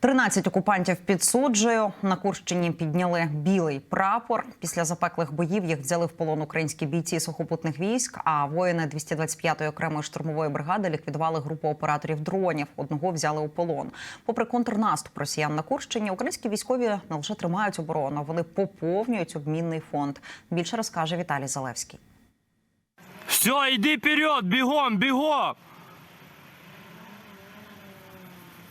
13 окупантів під суджею на Курщині підняли білий прапор. Після запеклих боїв їх взяли в полон українські бійці сухопутних військ. А воїни 225-ї окремої штурмової бригади ліквідували групу операторів дронів. Одного взяли у полон. Попри контрнаступ росіян на Курщині, українські військові не лише тримають оборону, вони поповнюють обмінний фонд. Більше розкаже Віталій Залевський. Все, иди вперед, бегом, бегом!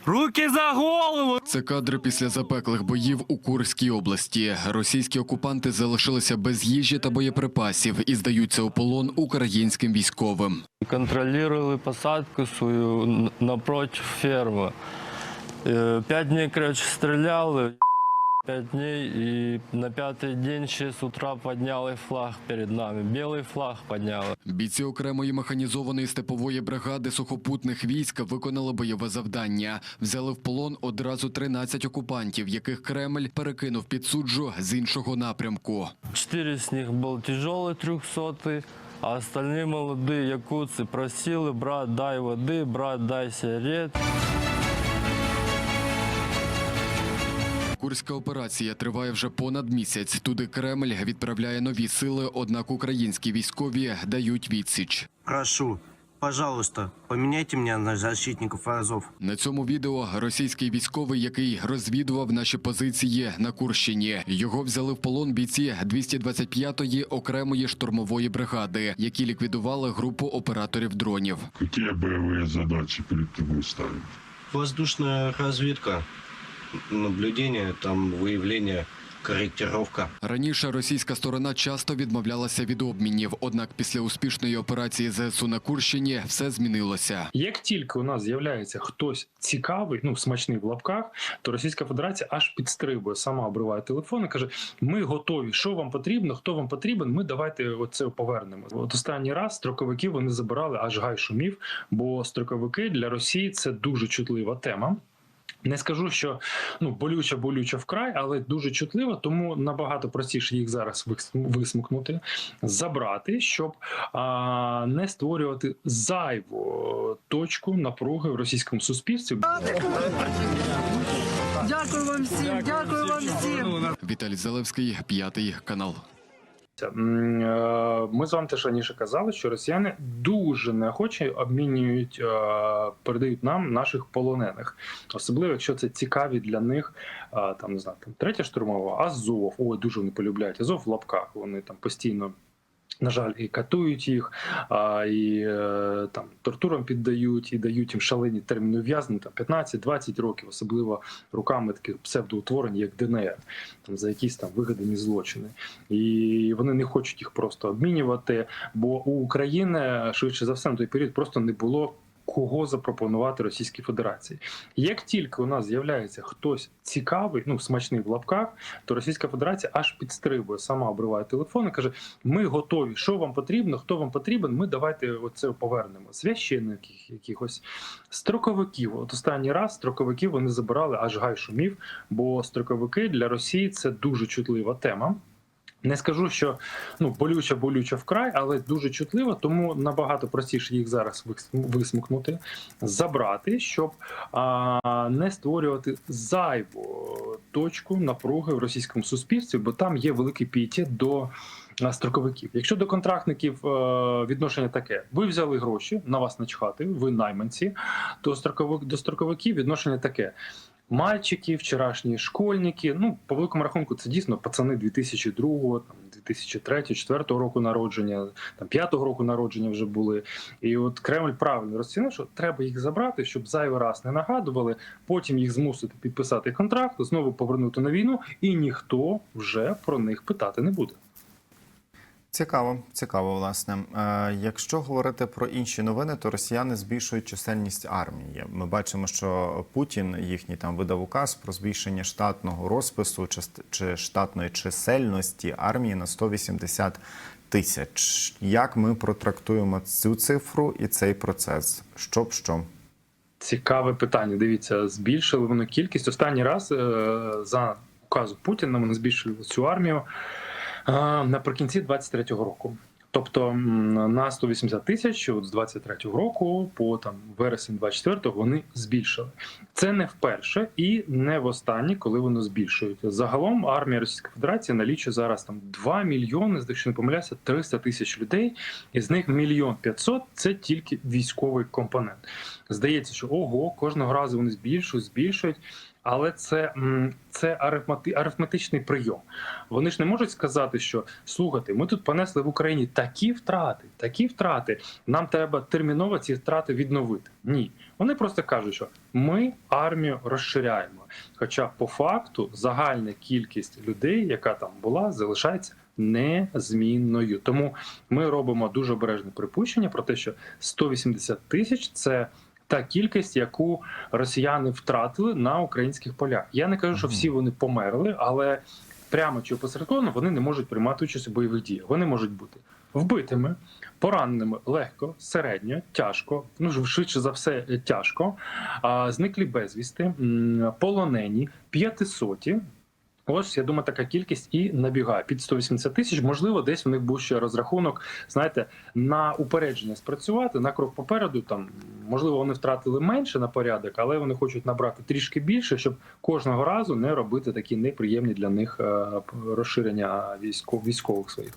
Руки за голову! Це кадри після запеклих боїв у Курській області. Російські окупанти залишилися без їжі та боєприпасів і здаються у полон українським військовим. Контролювали посадку свою напроти ферми. Э, Пять днів короче, стрелял, пять дней, и на пятый день еще с утра подняли флаг перед нами. Белый флаг подняли. Бійці окремої механізованої степової бригади сухопутних військ виконали бойове завдання. Взяли в полон одразу 13 окупантів, яких Кремль перекинув під суджу з іншого напрямку. Четыре с них был тяжелый трехсотый, а остальные молодые якутцы просили, брат, дай воды, брат, дай сигарет. Курська операція триває вже понад місяць. Туди Кремль відправляє нові сили, однак українські військові дають відсіч. Прошу, пожалуйста, поменяйте меня на защитников Азов. На цьому відео російський військовий, який розвідував наші позиції на Курщині. Його взяли в полон бійці 225-ї окремої штурмової бригади, які ліквідували групу операторів дронів. Какие боевые задачи перед тобой ставят? Воздушная разведка, наблюдение, там выявление, корректировка. Раніше російська сторона часто відмовлялася від обмінів. Однак після успішної операції ЗСУ на Курщині все змінилося. Як тільки у нас з'являється хтось цікавий, ну смачний в лапках, то Російська Федерація аж підстрибує, сама обриває телефон і каже: Ми готові. Що вам потрібно? Хто вам потрібен? Ми давайте оце повернемо. От останній раз строковиків вони забирали аж гай шумів, бо строковики для Росії це дуже чутлива тема. Не скажу, що ну болюча, болюча вкрай, але дуже чутлива, тому набагато простіше їх зараз вис- висмикнути, забрати, щоб а, не створювати зайву точку напруги в російському суспільстві. Дякую вам всім, дякую вам всім. Віталій Залевський, п'ятий канал. Е, Ми з вами теж раніше казали, що росіяни дуже неохоче обмінюють, е, передають нам наших полонених, особливо якщо це цікаві для них е, там не знаю, там третя штурмова, Азов. Ой, дуже вони полюбляють Азов в лапках. Вони там постійно. На жаль, і катують їх, а, і е, там тортурам піддають, і дають їм шалені терміни ув'язнення, там 15-20 років, особливо руками таких псевдоутворень, як ДНР, там за якісь там вигадані злочини. І вони не хочуть їх просто обмінювати, бо у України швидше за все на той період просто не було. Кого запропонувати Російській Федерації? Як тільки у нас з'являється хтось цікавий, ну смачний в лапках, то Російська Федерація аж підстрибує, сама обриває телефон і каже: Ми готові. Що вам потрібно? Хто вам потрібен? Ми давайте оце повернемо. Священників, якихось строковиків. От останній раз строковиків вони забирали аж гай шумів, бо строковики для Росії це дуже чутлива тема. Не скажу, що ну болюча, болюча вкрай, але дуже чутлива, тому набагато простіше їх зараз вис- висмикнути, забрати, щоб а, не створювати зайву точку напруги в російському суспільстві, бо там є великий пієтет до строковиків. Якщо до контрактників е, відношення таке: ви взяли гроші, на вас начхати, ви найманці, то строковик до строковиків відношення таке. Мальчики, вчорашні школьники. Ну, по великому рахунку, це дійсно пацани 2002, там, 2003, 2004 року народження, там 5-го року народження вже були. І от Кремль правильно розцінив, що треба їх забрати, щоб зайвий раз не нагадували, потім їх змусити підписати контракт, знову повернути на війну, і ніхто вже про них питати не буде. Цікаво, цікаво, власне. Е, якщо говорити про інші новини, то росіяни збільшують чисельність армії. Ми бачимо, що Путін їхній там видав указ про збільшення штатного розпису чи, штатної чисельності армії на 180 тисяч. Як ми протрактуємо цю цифру і цей процес? Що б що? Цікаве питання. Дивіться, збільшили вони кількість. Останній раз е, за указу Путіна вони збільшили цю армію наприкінці 23-го року. Тобто на 180 тисяч от з 23-го року по там вересень 24-го вони збільшили. Це не вперше і не востаннє, коли воно збільшують. Загалом армія Російської Федерації налічує зараз там 2 мільйони, якщо не помиляюся, 300 тисяч людей. Із них мільйон 500 – це тільки військовий компонент. Здається, що ого, кожного разу вони збільшують, збільшують. Але це, це арифметичний прийом. Вони ж не можуть сказати, що слухайте, ми тут понесли в Україні такі втрати, такі втрати. Нам треба терміново ці втрати відновити. Ні, вони просто кажуть, що ми армію розширяємо. Хоча по факту загальна кількість людей, яка там була, залишається незмінною. Тому ми робимо дуже обережне припущення про те, що 180 тисяч це. Та кількість, яку росіяни втратили на українських полях. Я не кажу, що всі вони померли, але прямо чи опосередковано вони не можуть приймати участь у бойових діях. Вони можуть бути вбитими, пораненими легко, середньо, тяжко, ну ж, швидше за все, е, тяжко, а, зниклі безвісти, полонені, п'ятисоті. Ось я думаю, така кількість і набігає під 180 тисяч. Можливо, десь у них був ще розрахунок, знаєте, на упередження спрацювати на крок попереду. Там можливо вони втратили менше на порядок, але вони хочуть набрати трішки більше, щоб кожного разу не робити такі неприємні для них е, розширення військов- військових своїх.